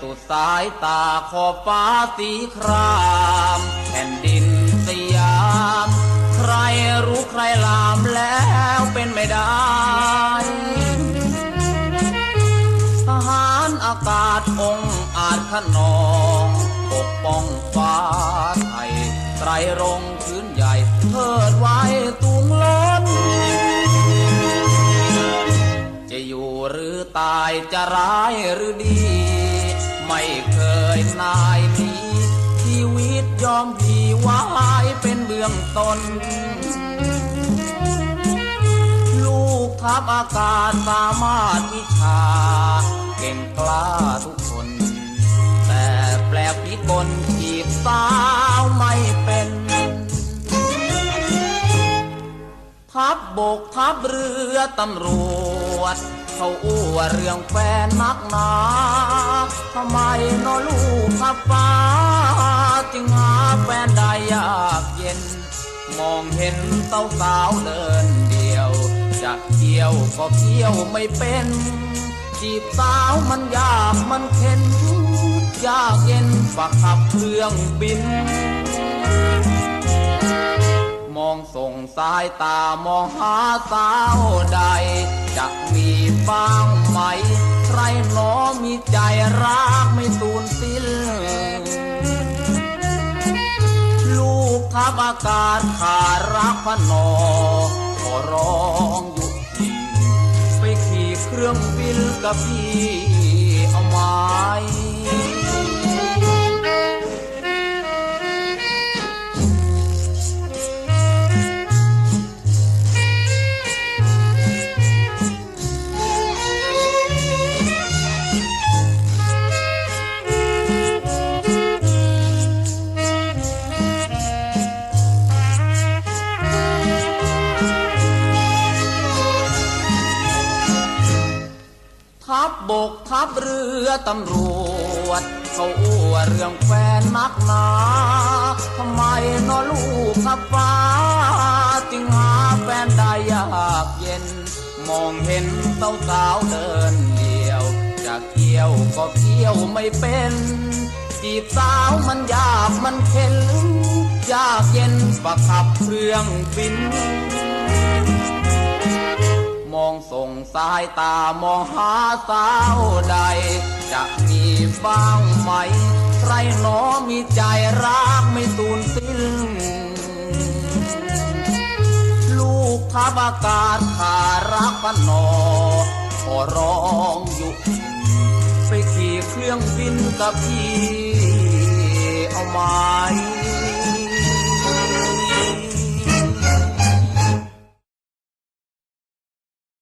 สุดสายตาขอบฟ้าสีคราม แผ่นดินสยาม ใครรู้ใครลามแล้วเป็นไม่ได้ทหารอากาศองอาจขนองปกป้องฟ้าไทยไตรรงค์พื้นใหญ่เทิดไว้ตุงล้นจะอยู่หรือตายจะร้ายหรือดี เคยนายนี้ชีวิตยอมพีไว้เป็นเบื้องต้น ลูกทัพอากาศสามารถวิชา เก่งกล้าทุกคน แต่แปลกพิกลจีบสาวไม่เป็นทัพบบกทัพเรือตำรวจ เขาอ้วเรื่องแฟนนักหนาทำไมนอลูกขับฟ้า จึงหาแฟนได้ยากเย็น มองเห็นเต้าสาวเดินเดียว จะเที่ยวก็เที่ยวไม่เป็น จีบสาวมันยากมันเข็น ยากเย็นฝักขับเครื่องบิน ส่งสายตามองหาสาวใด จะมีบ้างไหม ใครหนอมีใจรักไม่สูญสิ้น ลูกทัพอากาศขาดรักพนอขอร้องอยู่ทีไปขี่เครื่องบินกับพี่เอาไหม ทับบกทัพเรือตำรวจ เขาอ้วเรื่องแฟนนักหนาทำไมนอลูกขับฟ้าจึงหาแฟนได้ยากเย็น มองเห็นเต้าสาวเดินเดียว จะเที่ยวก็เที่ยวไม่เป็นจีบสาวมันยากมันเข็นยากเย็นประขับเครื่องบิน สายตามองหาสาวใด จะมีบ้างไหม ใครหนอมีใจรักไม่สูญสิ้น ลูกทัพอากาศขารักพนอขอร้องอยู่ไปขี่เครื่องบินกับพี่เอาไหม